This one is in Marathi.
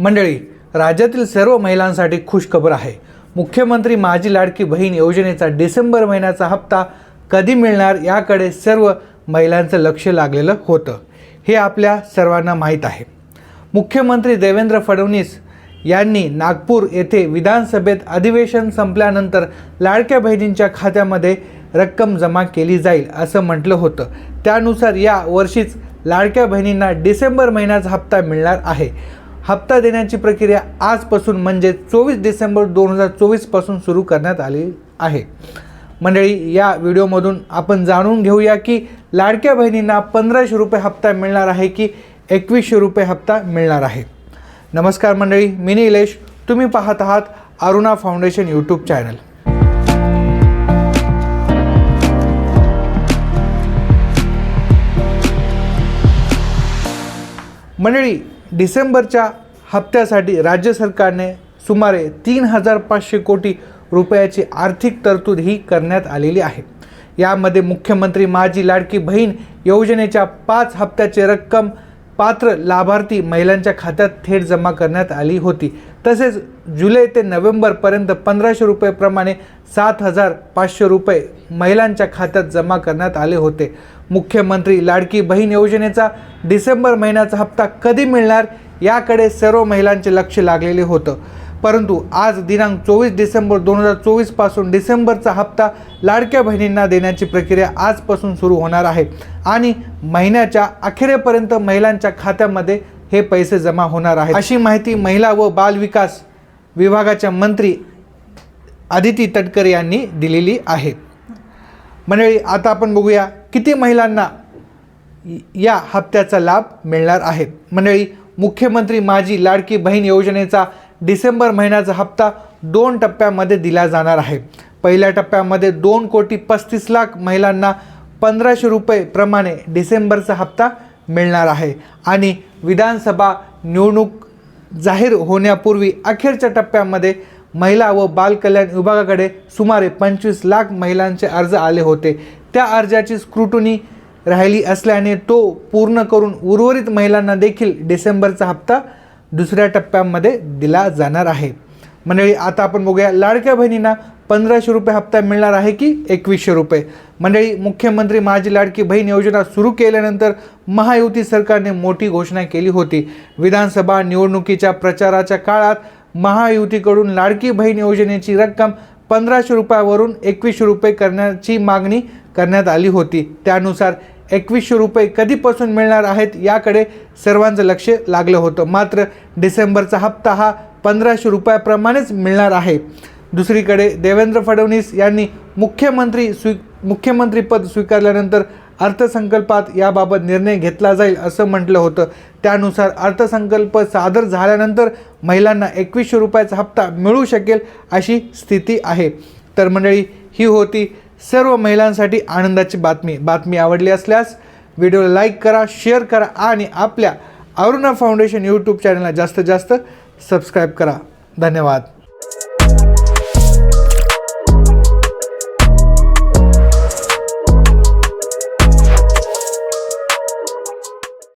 मंडळी राज्यातील सर्व महिलांसाठी खुशखबर आहे. मुख्यमंत्री माझी लाडकी बहीण योजनेचा डिसेंबर महिन्याचा हप्ता कधी मिळणार याकडे सर्व महिलांचं लक्ष लागलेलं होतं. हे आपल्या सर्वांना माहीत आहे. मुख्यमंत्री देवेंद्र फडणवीस यांनी नागपूर येथे विधानसभेत अधिवेशन संपल्यानंतर लाडक्या बहिणींच्या खात्यामध्ये रक्कम जमा केली जाईल असं म्हटलं होतं. त्यानुसार या वर्षीच लाडक्या बहिणींना डिसेंबर महिन्याचा हप्ता मिळणार आहे. हप्ता देण्याची प्रक्रिया आजपासून म्हणजे चोवीस डिसेंबर दोन हजार चोवीसपासून सुरू करण्यात आली आहे. मंडळी या व्हिडिओमधून आपण जाणून घेऊया की लाडक्या बहिणींना पंधराशे रुपये हप्ता मिळणार आहे की एकवीसशे रुपये हप्ता मिळणार आहे. नमस्कार मंडळी मी निलेश. तुम्ही पाहत आहात अरुणा फाउंडेशन यूट्यूब चॅनल. मंडळी डिसेंबरच्या हप्त्यासाठी राज्य सरकारने सुमारे तीन हजार पाचशे कोटी रुपयाची आर्थिक तरतूद ही करण्यात आलेली आहे. यामध्ये मुख्यमंत्री माझी लाडकी बहीण योजनेच्या पाच हप्त्याची रक्कम पात्र लाभार्थी महिलांच्या खात्यात थेट जमा करण्यात आली होती. तसेच जुलै ते नोव्हेंबरपर्यंत पंधराशे रुपयेप्रमाणे सात हजार पाचशे रुपये महिलांच्या खात्यात जमा करण्यात आले होते. मुख्यमंत्री लाडकी बहीण योजनेचा डिसेंबर महिन्याचा हप्ता कधी मिळणार याकडे सर्व महिलांचे लक्ष लागलेले होतं. परंतु आज दिनांक चोवीस डिसेंबर दोन हजार चोवीसपासून डिसेंबरचा हप्ता लाडक्या बहिणींना देण्याची प्रक्रिया आजपासून सुरू होणार आहे. आणि महिन्याच्या अखेरेपर्यंत महिलांच्या खात्यामध्ये हे पैसे जमा होणार आहे अशी माहिती महिला व बालविकास विभागाच्या मंत्री आदिती तटकरे यांनी दिलेली आहे. मंडळी आता आपण बघूया किती महिलांना या हप्त्याचा लाभ मिळणार आहे. मंडळी मुख्यमंत्री माझी लाडकी बहीण योजनेचा डिसेंबर महिन्याचा हप्ता दोन टप्प्यामध्ये दिला जाणार आहे. पहिल्या टप्प्यामध्ये दोन कोटी पस्तीस लाख महिलांना पंधराशे रुपये प्रमाणे डिसेंबरचा हप्ता मिळणार आहे. आणि विधानसभा निवडणूक जाहीर होण्यापूर्वी अखेरच्या टप्प्यामध्ये महिला व बालकल्याण विभागाकडे सुमारे पंचवीस लाख महिलांचे अर्ज आले होते. त्या अर्जाची स्क्रुटनी राहिली असल्याने तो पूर्ण करून उर्वरित महिलांना देखील डिसेंबरचा हप्ता दुसऱ्या टप्प्यामध्ये दिला जाणार आहे. मंडळी आता आपण बघूया लाडक्या बहिणींना पंधराशे रुपये हप्ता मिळणार आहे की एकवीसशे रुपये? मंडळी मुख्यमंत्री माझी लाडकी बहीण योजना सुरू केल्यानंतर महायुती सरकारने मोठी घोषणा केली होती. विधानसभा निवडणुकीच्या प्रचाराच्या काळात महायुतीकडून लाडकी बहीण योजनेची रक्कम पंधराशे रुपयावरून एकवीसशे रुपये करण्याची मागणी करण्यात आली होती. त्यानुसार एकवीसशे रुपये कधीपासून मिळणार आहेत याकडे सर्वांचं लक्ष लागलं होतं. मात्र डिसेंबरचा हप्ता हा पंधराशे रुपयाप्रमाणेच मिळणार आहे. दुसरीकडे देवेंद्र फडणवीस यांनी मुख्यमंत्री स्वी मुख्यमंत्रीपद स्वीकारल्यानंतर अर्थसंकल्पात याबाबत निर्णय घेतला जाईल असं म्हटलं होतं. त्यानुसार अर्थसंकल्प सादर झाल्यानंतर महिलांना एकवीसशे रुपयाचा हप्ता मिळू शकेल अशी स्थिती आहे. तर मंडळी ही होती. सर्व महिलांसाठी आनंदाची बातमी. बातमी आवडली असल्यास व्हिडिओला लाईक करा शेअर करा आणि आपल्या अरुणा फाउंडेशन यूट्यूब चॅनलला जास्तीत जास्त सबस्क्राईब करा. धन्यवाद.